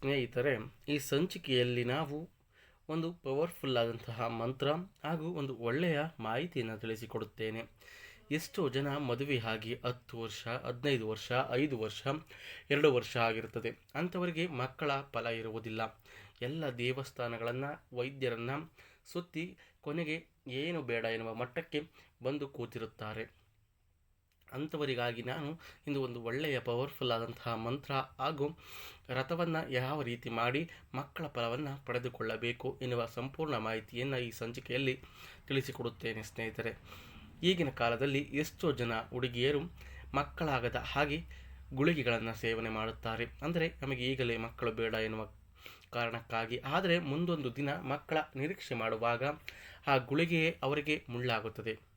ಸ್ನೇಹಿತರೆ, ಈ ಸಂಚಿಕೆಯಲ್ಲಿ ನಾವು ಒಂದು ಪವರ್ಫುಲ್ ಆದಂತಹ ಮಂತ್ರ ಹಾಗೂ ಒಂದು ಒಳ್ಳೆಯ ಮಾಹಿತಿಯನ್ನು ತಿಳಿಸಿಕೊಡುತ್ತೇನೆ. ಎಷ್ಟೋ ಜನ ಮದುವೆ ಆಗಿ ಹತ್ತು ವರ್ಷ, ಹದಿನೈದು ವರ್ಷ, ಐದು ವರ್ಷ, ಎರಡು ವರ್ಷ ಆಗಿರುತ್ತದೆ. ಅಂಥವರಿಗೆ ಮಕ್ಕಳ ಫಲ ಇರುವುದಿಲ್ಲ. ಎಲ್ಲ ದೇವಸ್ಥಾನಗಳನ್ನು, ವೈದ್ಯರನ್ನು ಸುತ್ತಿ ಕೊನೆಗೆ ಏನು ಬೇಡ ಎನ್ನುವ ಮಟ್ಟಕ್ಕೆ ಬಂದು ಕೂತಿರುತ್ತಾರೆ. ಅಂಥವರಿಗಾಗಿ ನಾನು ಇಂದು ಒಂದು ಒಳ್ಳೆಯ ಪವರ್ಫುಲ್ ಆದಂತಹ ಮಂತ್ರ ಹಾಗೂ ರಥವನ್ನು ಯಾವ ರೀತಿ ಮಾಡಿ ಮಕ್ಕಳ ಫಲವನ್ನು ಪಡೆದುಕೊಳ್ಳಬೇಕು ಎನ್ನುವ ಸಂಪೂರ್ಣ ಮಾಹಿತಿಯನ್ನು ಈ ಸಂಚಿಕೆಯಲ್ಲಿ ತಿಳಿಸಿಕೊಡುತ್ತೇನೆ ಸ್ನೇಹಿತರೆ. ಈಗಿನ ಕಾಲದಲ್ಲಿ ಎಷ್ಟೋ ಜನ ಹುಡುಗಿಯರು ಮಕ್ಕಳಾಗದ ಹಾಗೆ ಗುಳಿಗೆಗಳನ್ನು ಸೇವನೆ ಮಾಡುತ್ತಾರೆ. ಅಂದರೆ ನಮಗೆ ಈಗಲೇ ಮಕ್ಕಳು ಬೇಡ ಎನ್ನುವ ಕಾರಣಕ್ಕಾಗಿ. ಆದರೆ ಮುಂದೊಂದು ದಿನ ಮಕ್ಕಳ ನಿರೀಕ್ಷೆ ಮಾಡುವಾಗ ಆ ಗುಳಿಗೆಯೇ ಅವರಿಗೆ ಮುಳ್ಳಾಗುತ್ತದೆ.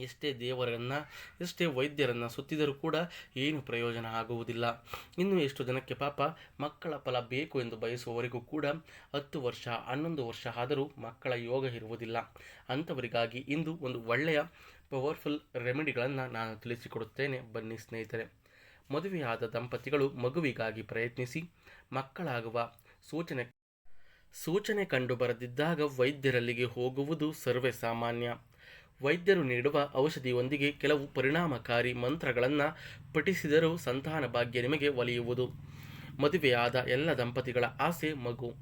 ಎಷ್ಟೇ ದೇವರನ್ನು, ಎಷ್ಟೇ ವೈದ್ಯರನ್ನು ಸುತ್ತಿದರೂ ಕೂಡ ಏನು ಪ್ರಯೋಜನ ಆಗುವುದಿಲ್ಲ. ಇನ್ನು ಎಷ್ಟು ಜನಕ್ಕೆ ಪಾಪ ಮಕ್ಕಳ ಫಲ ಬೇಕು ಎಂದು ಬಯಸುವವರಿಗೂ ಕೂಡ ಹತ್ತು ವರ್ಷ, ಹನ್ನೊಂದು ವರ್ಷ ಆದರೂ ಮಕ್ಕಳ ಯೋಗ ಇರುವುದಿಲ್ಲ. ಅಂಥವರಿಗಾಗಿ ಇಂದು ಒಂದು ಒಳ್ಳೆಯ ಪವರ್ಫುಲ್ ರೆಮಿಡಿಗಳನ್ನು ನಾನು ತಿಳಿಸಿಕೊಡುತ್ತೇನೆ. ಬನ್ನಿ ಸ್ನೇಹಿತರೆ. ಮದುವೆಯಾದ ದಂಪತಿಗಳು ಮಗುವಿಗಾಗಿ ಪ್ರಯತ್ನಿಸಿ ಮಕ್ಕಳಾಗುವ ಸೂಚನೆ ಸೂಚನೆ ಕಂಡು ಬರದಿದ್ದಾಗ ವೈದ್ಯರಲ್ಲಿಗೆ ಹೋಗುವುದು ಸರ್ವೇ ಸಾಮಾನ್ಯ ವೈದ್ಯರು ನೀಡುವ ಔಷಧಿಯೊಂದಿಗೆ ಕೆಲವು ಪರಿಣಾಮಕಾರಿ ಮಂತ್ರಗಳನ್ನು ಪಠಿಸಿದರೂ ಸಂತಾನ ಭಾಗ್ಯ ನಿಮಗೆ ಒಲಿಯುವುದು. ಮದುವೆಯಾದ ಎಲ್ಲ ದಂಪತಿಗಳ ಆಸೆ ಮಗು.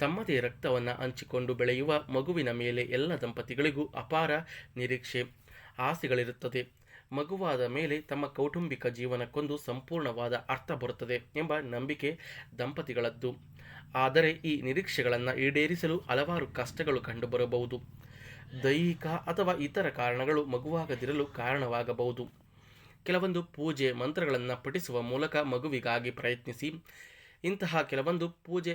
ತಮ್ಮದೇ ರಕ್ತವನ್ನು ಹಂಚಿಕೊಂಡು ಬೆಳೆಯುವ ಮಗುವಿನ ಮೇಲೆ ಎಲ್ಲ ದಂಪತಿಗಳಿಗೂ ಅಪಾರ ನಿರೀಕ್ಷೆ. ಆಸೆಗಳಿರುತ್ತದೆ. ಮಗುವಾದ ಮೇಲೆ ತಮ್ಮ ಕೌಟುಂಬಿಕ ಜೀವನಕ್ಕೊಂದು ಸಂಪೂರ್ಣವಾದ ಅರ್ಥ ಬರುತ್ತದೆ ಎಂಬ ನಂಬಿಕೆ ದಂಪತಿಗಳದ್ದು. ಆದರೆ ಈ ನಿರೀಕ್ಷೆಗಳನ್ನು ಈಡೇರಿಸಲು ಹಲವಾರು ಕಷ್ಟಗಳು ಕಂಡುಬರಬಹುದು. ದೈಹಿಕ ಅಥವಾ ಇತರ ಕಾರಣಗಳು ಮಗುವಾಗದಿರಲು ಕಾರಣವಾಗಬಹುದು. ಕೆಲವೊಂದು ಪೂಜೆ ಮಂತ್ರಗಳನ್ನು ಪಠಿಸುವ ಮೂಲಕ ಮಗುವಿಗಾಗಿ ಪ್ರಯತ್ನಿಸಿ. ಇಂತಹ ಕೆಲವೊಂದು ಪೂಜೆ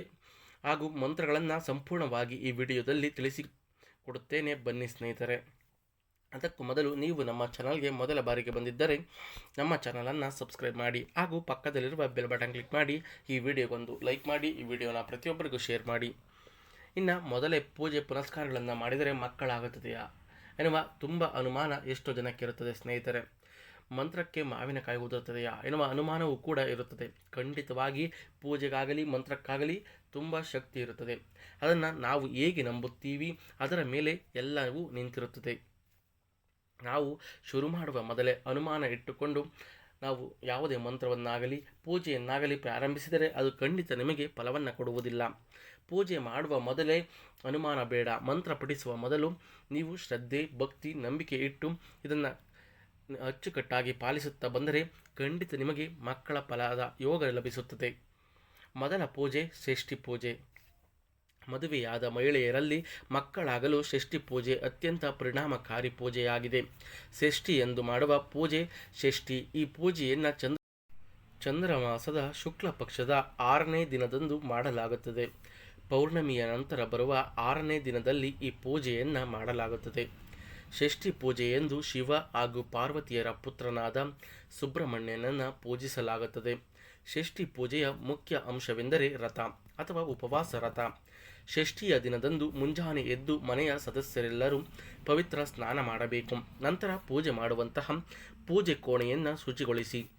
ಹಾಗೂ ಮಂತ್ರಗಳನ್ನು ಸಂಪೂರ್ಣವಾಗಿ ಈ ವಿಡಿಯೋದಲ್ಲಿ ತಿಳಿಸಿಕೊಡುತ್ತೇನೆ. ಬನ್ನಿ ಸ್ನೇಹಿತರೆ. ಅದಕ್ಕೂ ಮೊದಲು ನೀವು ನಮ್ಮ ಚಾನಲ್ಗೆ ಮೊದಲ ಬಾರಿಗೆ ಬಂದಿದ್ದರೆ ನಮ್ಮ ಚಾನಲನ್ನು ಸಬ್ಸ್ಕ್ರೈಬ್ ಮಾಡಿ ಹಾಗೂ ಪಕ್ಕದಲ್ಲಿರುವ ಬೆಲ್ ಬಟನ್ ಕ್ಲಿಕ್ ಮಾಡಿ ಈ ವಿಡಿಯೋಗೊಂದು ಲೈಕ್ ಮಾಡಿ, ಈ ವಿಡಿಯೋನ ಪ್ರತಿಯೊಬ್ಬರಿಗೂ ಶೇರ್ ಮಾಡಿ. ಇನ್ನು ಮೊದಲೇ ಪೂಜೆ ಪುನಸ್ಕಾರಗಳನ್ನು ಮಾಡಿದರೆ ಮಕ್ಕಳಾಗುತ್ತದೆಯಾ? ಎನ್ನುವ ತುಂಬ ಅನುಮಾನ ಎಷ್ಟೋ ಜನಕ್ಕೆ ಇರುತ್ತದೆ ಸ್ನೇಹಿತರೆ. ಮಂತ್ರಕ್ಕೆ ಮಾವಿನಕಾಯಿ ಉದುರುತ್ತದೆಯಾ? ಎನ್ನುವ ಅನುಮಾನವೂ ಕೂಡ ಇರುತ್ತದೆ. ಖಂಡಿತವಾಗಿ ಪೂಜೆಗಾಗಲಿ, ಮಂತ್ರಕ್ಕಾಗಲಿ ತುಂಬ ಶಕ್ತಿ ಇರುತ್ತದೆ. ಅದನ್ನು ನಾವು ಹೇಗೆ ನಂಬುತ್ತೀವಿ? ಅದರ ಮೇಲೆ ಎಲ್ಲವೂ ನಿಂತಿರುತ್ತದೆ. ನಾವು ಶುರು ಮಾಡುವ ಮೊದಲೇ ಅನುಮಾನ ಇಟ್ಟುಕೊಂಡು ನಾವು ಯಾವುದೇ ಮಂತ್ರವನ್ನಾಗಲಿ, ಪೂಜೆಯನ್ನಾಗಲಿ ಪ್ರಾರಂಭಿಸಿದರೆ ಅದು ಖಂಡಿತ ನಿಮಗೆ ಫಲವನ್ನು ಕೊಡುವುದಿಲ್ಲ. ಪೂಜೆ ಮಾಡುವ ಮೊದಲೇ ಅನುಮಾನ ಬೇಡ, ಮಂತ್ರ ಪಠಿಸುವ ಮೊದಲು ನೀವು ಶ್ರದ್ಧೆ, ಭಕ್ತಿ, ನಂಬಿಕೆ ಇಟ್ಟು ಇದನ್ನು ಅಚ್ಚುಕಟ್ಟಾಗಿ ಪಾಲಿಸುತ್ತಾ ಬಂದರೆ ಖಂಡಿತ ನಿಮಗೆ ಮಕ್ಕಳ ಫಲದ ಯೋಗ ಲಭಿಸುತ್ತದೆ. ಮೊದಲ ಪೂಜೆ ಷಷ್ಠಿ ಪೂಜೆ. ಮದುವೆಯಾದ ಮಹಿಳೆಯರಲ್ಲಿ ಮಕ್ಕಳಾಗಲು ಷಷ್ಠಿ ಪೂಜೆ ಅತ್ಯಂತ ಪರಿಣಾಮಕಾರಿ ಪೂಜೆಯಾಗಿದೆ. ಷಷ್ಠಿ ಎಂದು ಮಾಡುವ ಪೂಜೆ ಷಷ್ಠಿ. ಈ ಪೂಜೆಯನ್ನು ಚಂದ್ರ, ಚಂದ್ರಮಾಸದ ಶುಕ್ಲ ಪಕ್ಷದ ಆರನೇ ದಿನದಂದು ಮಾಡಲಾಗುತ್ತದೆ. ಪೌರ್ಣಮಿಯ ನಂತರ ಬರುವ ಆರನೇ ದಿನದಲ್ಲಿ ಈ ಪೂಜೆಯನ್ನು ಮಾಡಲಾಗುತ್ತದೆ. ಷಷ್ಠಿ ಪೂಜೆಯೆಂದು ಶಿವ ಹಾಗೂ ಪಾರ್ವತಿಯರ ಪುತ್ರನಾದ ಸುಬ್ರಹ್ಮಣ್ಯನನ್ನು ಪೂಜಿಸಲಾಗುತ್ತದೆ. ಷಷ್ಠಿ ಪೂಜೆಯ ಮುಖ್ಯ ಅಂಶವೆಂದರೆ ರಥ ಅಥವಾ ಉಪವಾಸ ರಥ. ಷಷ್ಠಿಯ ದಿನದಂದು ಮುಂಜಾನೆ ಎದ್ದು ಮನೆಯ ಸದಸ್ಯರೆಲ್ಲರೂ ಪವಿತ್ರ ಸ್ನಾನ ಮಾಡಬೇಕು. ನಂತರ ಪೂಜೆ ಮಾಡುವಂತಹ ಪೂಜೆ ಕೋಣೆಯನ್ನು ಶುಚಿಗೊಳಿಸಿ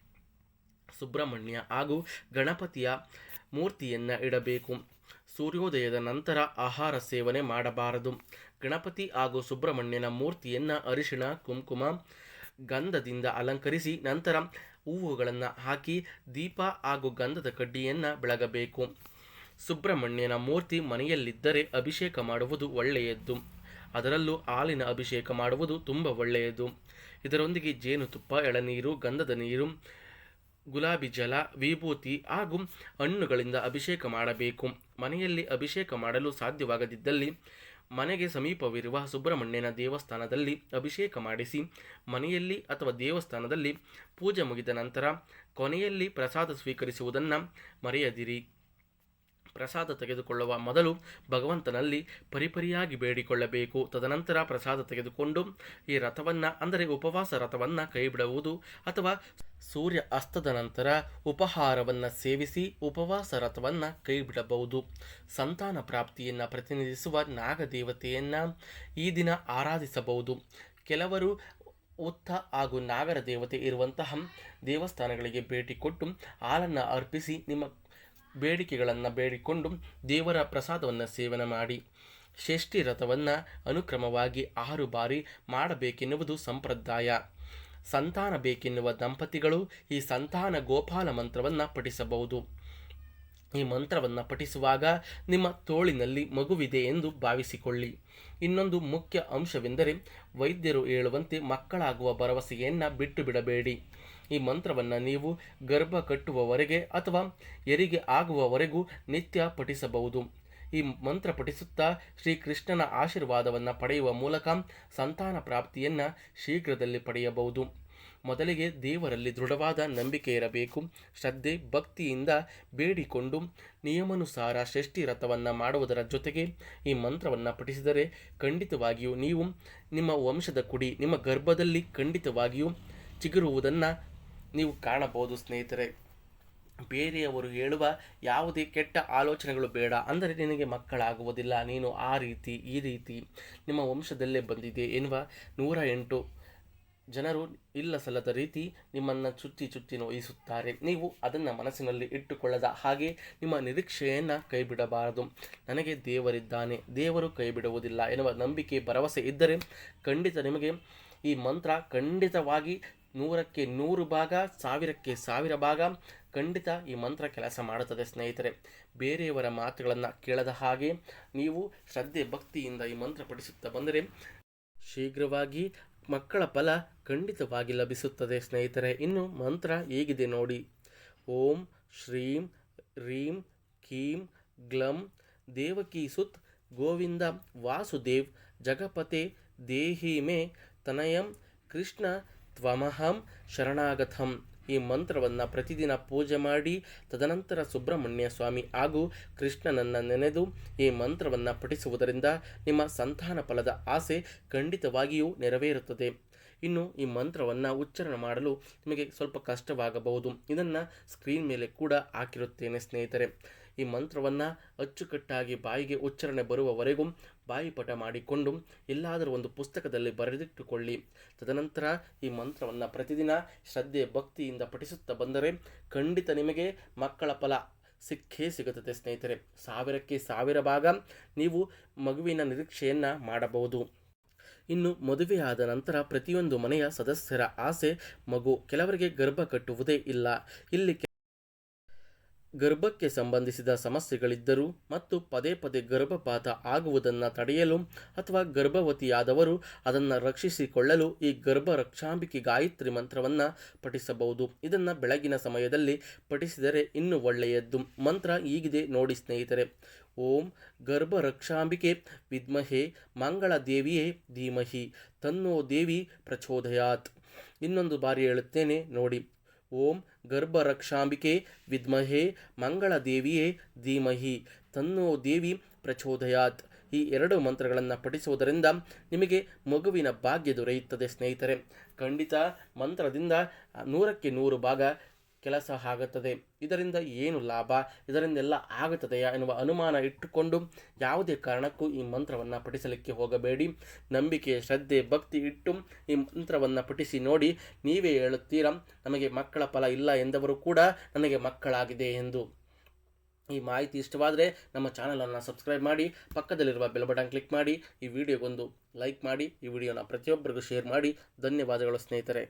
ಸುಬ್ರಹ್ಮಣ್ಯ ಹಾಗೂ ಗಣಪತಿಯ ಮೂರ್ತಿಯನ್ನು ಇಡಬೇಕು. ಸೂರ್ಯೋದಯದ ನಂತರ ಆಹಾರ ಸೇವನೆ ಮಾಡಬಾರದು. ಗಣಪತಿ ಹಾಗೂ ಸುಬ್ರಹ್ಮಣ್ಯನ ಮೂರ್ತಿಯನ್ನು ಅರಿಶಿಣ, ಕುಂಕುಮ, ಗಂಧದಿಂದ ಅಲಂಕರಿಸಿ ನಂತರ ಹೂವುಗಳನ್ನು ಹಾಕಿ ದೀಪ ಹಾಗೂ ಗಂಧದ ಕಡ್ಡಿಯನ್ನು ಬೆಳಗಬೇಕು. ಸುಬ್ರಹ್ಮಣ್ಯನ ಮೂರ್ತಿ ಮನೆಯಲ್ಲಿದ್ದರೆ ಅಭಿಷೇಕ ಮಾಡುವುದು ಒಳ್ಳೆಯದ್ದು. ಅದರಲ್ಲೂ ಹಾಲಿನ ಅಭಿಷೇಕ ಮಾಡುವುದು ತುಂಬ ಒಳ್ಳೆಯದು. ಇದರೊಂದಿಗೆ ಜೇನುತುಪ್ಪ, ಎಳನೀರು, ಗಂಧದ ನೀರು ಗುಲಾಬಿ ಜಲ, ವಿಭೂತಿ ಹಾಗೂ ಹಣ್ಣುಗಳಿಂದ ಅಭಿಷೇಕ ಮಾಡಬೇಕು. ಮನೆಯಲ್ಲಿ ಅಭಿಷೇಕ ಮಾಡಲು ಸಾಧ್ಯವಾಗದಿದ್ದಲ್ಲಿ ಮನೆಗೆ ಸಮೀಪವಿರುವ ಸುಬ್ರಹ್ಮಣ್ಯನ ದೇವಸ್ಥಾನದಲ್ಲಿ ಅಭಿಷೇಕ ಮಾಡಿಸಿ, ಮನೆಯಲ್ಲಿ ಅಥವಾ ದೇವಸ್ಥಾನದಲ್ಲಿ ಪೂಜೆ ಮುಗಿದ ನಂತರ ಕೊನೆಯಲ್ಲಿ ಪ್ರಸಾದ ಸ್ವೀಕರಿಸುವುದನ್ನು ಮರೆಯದಿರಿ. ಪ್ರಸಾದ ತೆಗೆದುಕೊಳ್ಳುವ ಮೊದಲು ಭಗವಂತನಲ್ಲಿ ಪರಿಪರಿಯಾಗಿ ಬೇಡಿಕೊಳ್ಳಬೇಕು. ತದನಂತರ ಪ್ರಸಾದ ತೆಗೆದುಕೊಂಡು ಈ ರಥವನ್ನು, ಅಂದರೆ ಉಪವಾಸ ರಥವನ್ನು ಕೈಬಿಡುವುದು ಅಥವಾ ಸೂರ್ಯ ಅಸ್ತದ ನಂತರ ಉಪಹಾರವನ್ನು ಸೇವಿಸಿ ಉಪವಾಸ ರಥವನ್ನು ಕೈಬಿಡಬಹುದು. ಸಂತಾನ ಪ್ರಾಪ್ತಿಯನ್ನು ಪ್ರತಿನಿಧಿಸುವ ನಾಗದೇವತೆಯನ್ನು ಈ ದಿನ ಆರಾಧಿಸಬಹುದು. ಕೆಲವರು ಉತ್ತ ಹಾಗೂ ನಾಗರ ದೇವತೆ ಇರುವಂತಹ ದೇವಸ್ಥಾನಗಳಿಗೆ ಭೇಟಿ ಕೊಟ್ಟು ಹಾಲನ್ನು ಅರ್ಪಿಸಿ ನಿಮ್ಮ ಬೇಡಿಕೆಗಳನ್ನು ಬೇಡಿಕೊಂಡು ದೇವರ ಪ್ರಸಾದವನ್ನು ಸೇವನೆ ಮಾಡಿ. ಷಷ್ಠಿ ರಥವನ್ನು ಅನುಕ್ರಮವಾಗಿ ಆರು ಬಾರಿ ಮಾಡಬೇಕೆನ್ನುವುದು ಸಂಪ್ರದಾಯ. ಸಂತಾನ ಬೇಕೆನ್ನುವ ದಂಪತಿಗಳು ಈ ಸಂತಾನ ಗೋಪಾಲ ಮಂತ್ರವನ್ನು ಪಠಿಸಬಹುದು. ಈ ಮಂತ್ರವನ್ನು ಪಠಿಸುವಾಗ ನಿಮ್ಮ ತೋಳಿನಲ್ಲಿ ಮಗುವಿದೆ ಎಂದು ಭಾವಿಸಿಕೊಳ್ಳಿ. ಇನ್ನೊಂದು ಮುಖ್ಯ ಅಂಶವೆಂದರೆ ವೈದ್ಯರು ಹೇಳುವಂತೆ ಮಕ್ಕಳಾಗುವ ಭರವಸೆಯನ್ನು ಬಿಟ್ಟು ಬಿಡಬೇಡಿ. ಈ ಮಂತ್ರವನ್ನು ನೀವು ಗರ್ಭ ಕಟ್ಟುವವರೆಗೆ ಅಥವಾ ಹೆರಿಗೆ ಆಗುವವರೆಗೂ ನಿತ್ಯ ಪಠಿಸಬಹುದು. ಈ ಮಂತ್ರ ಪಠಿಸುತ್ತಾ ಶ್ರೀಕೃಷ್ಣನ ಆಶೀರ್ವಾದವನ್ನು ಪಡೆಯುವ ಮೂಲಕ ಸಂತಾನ ಪ್ರಾಪ್ತಿಯನ್ನು ಶೀಘ್ರದಲ್ಲಿ ಪಡೆಯಬಹುದು. ಮೊದಲಿಗೆ ದೇವರಲ್ಲಿ ದೃಢವಾದ ನಂಬಿಕೆ ಇರಬೇಕು. ಶ್ರದ್ಧೆ, ಭಕ್ತಿಯಿಂದ ಬೇಡಿಕೊಂಡು ನಿಯಮಾನುಸಾರ ಷಷ್ಠಿ ರಥವನ್ನು ಮಾಡುವುದರ ಜೊತೆಗೆ ಈ ಮಂತ್ರವನ್ನು ಪಠಿಸಿದರೆ ಖಂಡಿತವಾಗಿಯೂ ನೀವು ನಿಮ್ಮ ವಂಶದ ಕುಡಿ, ನಿಮ್ಮ ಗರ್ಭದಲ್ಲಿ ಖಂಡಿತವಾಗಿಯೂ ಚಿಗುರುವುದನ್ನು ನೀವು ಕಾಣಬಹುದು ಸ್ನೇಹಿತರೆ. ಬೇರೆಯವರು ಹೇಳುವ ಯಾವುದೇ ಕೆಟ್ಟ ಆಲೋಚನೆಗಳು ಬೇಡ. ಅಂದರೆ ನಿನಗೆ ಮಕ್ಕಳಾಗುವುದಿಲ್ಲ. ನೀನು ಆ ರೀತಿ, ಈ ರೀತಿ ನಿಮ್ಮ ವಂಶದಲ್ಲೇ ಬಂದಿದೆ ಎನ್ನುವ ನೂರ ಎಂಟು ಜನರು ಇಲ್ಲ ಸಲ್ಲದ ರೀತಿ ನಿಮ್ಮನ್ನು ಚುಚ್ಚಿ ಚುಚ್ಚಿ ನೋಯಿಸುತ್ತಾರೆ. ನೀವು ಅದನ್ನು ಮನಸ್ಸಿನಲ್ಲಿ ಇಟ್ಟುಕೊಳ್ಳದ ಹಾಗೆ ನಿಮ್ಮ ನಿರೀಕ್ಷೆಯನ್ನು ಕೈಬಿಡಬಾರದು. ನನಗೆ ದೇವರಿದ್ದಾನೆ. ದೇವರು ಕೈಬಿಡುವುದಿಲ್ಲ ಎನ್ನುವ ನಂಬಿಕೆ ಭರವಸೆ ಇದ್ದರೆ ಖಂಡಿತ ನಿಮಗೆ ಈ ಮಂತ್ರ ಖಂಡಿತವಾಗಿ ನೂರಕ್ಕೆ ನೂರು ಭಾಗ, ಸಾವಿರಕ್ಕೆ ಸಾವಿರ ಭಾಗ ಖಂಡಿತ ಈ ಮಂತ್ರ ಕೆಲಸ ಮಾಡುತ್ತದೆ ಸ್ನೇಹಿತರೆ. ಬೇರೆಯವರ ಮಾತುಗಳನ್ನು ಕೇಳದ ಹಾಗೆ ನೀವು ಶ್ರದ್ಧೆ ಭಕ್ತಿಯಿಂದ ಈ ಮಂತ್ರ ಪಠಿಸುತ್ತಾ ಬಂದರೆ ಶೀಘ್ರವಾಗಿ ಮಕ್ಕಳ ಫಲ ಖಂಡಿತವಾಗಿ ಲಭಿಸುತ್ತದೆ ಸ್ನೇಹಿತರೆ. ಇನ್ನು ಮಂತ್ರ ಹೇಗಿದೆ ನೋಡಿ. ಓಂ ಶ್ರೀಂ ರೀಂ ಕೀಂ ಗ್ಲಂ ದೇವಕಿ ಸುತ್ ಗೋವಿಂದ ವಾಸುದೇವ್ ಜಗಪತೆ ದೇಹಿ ಮೇ ತನಯಂ ಕೃಷ್ಣ ತ್ವಮಹಂ ಶರಣಾಗತಂ. ಈ ಮಂತ್ರವನ್ನು ಪ್ರತಿದಿನ ಪೂಜೆ ಮಾಡಿ, ತದನಂತರ ಸುಬ್ರಹ್ಮಣ್ಯ ಸ್ವಾಮಿ ಹಾಗೂ ಕೃಷ್ಣನನ್ನು ನೆನೆದು ಈ ಮಂತ್ರವನ್ನು ಪಠಿಸುವುದರಿಂದ ನಿಮ್ಮ ಸಂತಾನ ಫಲದ ಆಸೆ ಖಂಡಿತವಾಗಿಯೂ ನೆರವೇರುತ್ತದೆ. ಇನ್ನು ಈ ಮಂತ್ರವನ್ನು ಉಚ್ಚಾರಣೆ ಮಾಡಲು ನಿಮಗೆ ಸ್ವಲ್ಪ ಕಷ್ಟವಾಗಬಹುದು. ಇದನ್ನು ಸ್ಕ್ರೀನ್ ಮೇಲೆ ಕೂಡ ಹಾಕಿರುತ್ತೇನೆ ಸ್ನೇಹಿತರೆ. ಈ ಮಂತ್ರವನ್ನು ಅಚ್ಚುಕಟ್ಟಾಗಿ ಬಾಯಿಗೆ ಉಚ್ಚಾರಣೆ ಬರುವವರೆಗೂ ಬಾಯಿಪಟ ಮಾಡಿಕೊಂಡು ಎಲ್ಲಾದರೂ ಒಂದು ಪುಸ್ತಕದಲ್ಲಿ ಬರೆದಿಟ್ಟುಕೊಳ್ಳಿ. ತದನಂತರ ಈ ಮಂತ್ರವನ್ನು ಪ್ರತಿದಿನ ಶ್ರದ್ಧೆ ಭಕ್ತಿಯಿಂದ ಪಠಿಸುತ್ತಾ ಬಂದರೆ ಖಂಡಿತ ನಿಮಗೆ ಮಕ್ಕಳ ಫಲ ಸಿಕ್ಕೇ ಸಿಗುತ್ತದೆ ಸ್ನೇಹಿತರೆ. ಸಾವಿರಕ್ಕೆ ಸಾವಿರ ಭಾಗ ನೀವು ಮಗುವಿನ ನಿರೀಕ್ಷೆಯನ್ನು ಮಾಡಬಹುದು. ಇನ್ನು ಮದುವೆಯಾದ ನಂತರ ಪ್ರತಿಯೊಂದು ಮನೆಯ ಸದಸ್ಯರ ಆಸೆ, ಮಗು ಕೆಲವರಿಗೆ ಗರ್ಭ ಕಟ್ಟುವುದೇ ಇಲ್ಲ. ಇಲ್ಲಿ ಗರ್ಭಕ್ಕೆ ಸಂಬಂಧಿಸಿದ ಸಮಸ್ಯೆಗಳಿದ್ದರೂ ಮತ್ತು ಪದೇ ಪದೇ ಗರ್ಭಪಾತ ಆಗುವುದನ್ನು ತಡೆಯಲು ಅಥವಾ ಗರ್ಭವತಿಯಾದವರು ಅದನ್ನು ರಕ್ಷಿಸಿಕೊಳ್ಳಲು ಈ ಗರ್ಭ ರಕ್ಷಾಂಬಿಕೆ ಗಾಯತ್ರಿ ಮಂತ್ರವನ್ನು ಪಠಿಸಬಹುದು. ಇದನ್ನು ಬೆಳಗಿನ ಸಮಯದಲ್ಲಿ ಪಠಿಸಿದರೆ ಇನ್ನೂ ಒಳ್ಳೆಯದ್ದು. ಮಂತ್ರ ಈಗಿದೆ ನೋಡಿ ಸ್ನೇಹಿತರೆ. ಓಂ ಗರ್ಭರಕ್ಷಾಂಬಿಕೆ ವಿದ್ಮಹೆ ಮಂಗಳ ದೇವಿಯೇ ಧೀಮಹಿ ತನ್ನೋ ದೇವಿ ಪ್ರಚೋದಯಾತ್. ಇನ್ನೊಂದು ಬಾರಿ ಹೇಳುತ್ತೇನೆ, ನೋಡಿ. ಓಂ ಗರ್ಭರಕ್ಷಾಂಬಿಕೆ ವಿದ್ಮಹೇ ಮಂಗಳ ದೇವಿಯೇ ಧೀಮಹಿ ತನ್ನೋ ದೇವಿ ಪ್ರಚೋದಯಾತ್. ಈ ಎರಡು ಮಂತ್ರಗಳನ್ನು ಪಠಿಸುವುದರಿಂದ ನಿಮಗೆ ಮಗುವಿನ ಭಾಗ್ಯ ದೊರೆಯುತ್ತದೆ ಸ್ನೇಹಿತರೆ. ಖಂಡಿತ ಮಂತ್ರದಿಂದ ನೂರಕ್ಕೆ ನೂರು ಭಾಗ ಕೆಲಸ ಆಗುತ್ತದೆ. ಇದರಿಂದ ಏನು ಲಾಭ? ಇದರಿಂದೆಲ್ಲ ಆಗುತ್ತದೆಯಾ ಎನ್ನುವ ಅನುಮಾನ ಇಟ್ಟುಕೊಂಡು ಯಾವುದೇ ಕಾರಣಕ್ಕೂ ಈ ಮಂತ್ರವನ್ನು ಪಠಿಸಲಿಕ್ಕೆ ಹೋಗಬೇಡಿ. ನಂಬಿಕೆ, ಶ್ರದ್ಧೆ, ಭಕ್ತಿ ಇಟ್ಟು ಈ ಮಂತ್ರವನ್ನು ಪಠಿಸಿ ನೋಡಿ ನೀವೇ ಹೇಳುತ್ತೀರಾ, ನಮಗೆ ಮಕ್ಕಳ ಫಲ ಇಲ್ಲ ಎಂದವರು ಕೂಡ ನನಗೆ ಮಕ್ಕಳಾಗಿದೆ ಎಂದು. ಈ ಮಾಹಿತಿ ಇಷ್ಟವಾದರೆ ನಮ್ಮ ಚಾನಲನ್ನು ಸಬ್ಸ್ಕ್ರೈಬ್ ಮಾಡಿ, ಪಕ್ಕದಲ್ಲಿರುವ ಬೆಲ್ ಬಟನ್ ಕ್ಲಿಕ್ ಮಾಡಿ, ಈ ವಿಡಿಯೋಗೊಂದು ಲೈಕ್ ಮಾಡಿ, ಈ ವಿಡಿಯೋನ ಪ್ರತಿಯೊಬ್ಬರಿಗೂ ಶೇರ್ ಮಾಡಿ. ಧನ್ಯವಾದಗಳು ಸ್ನೇಹಿತರೆ.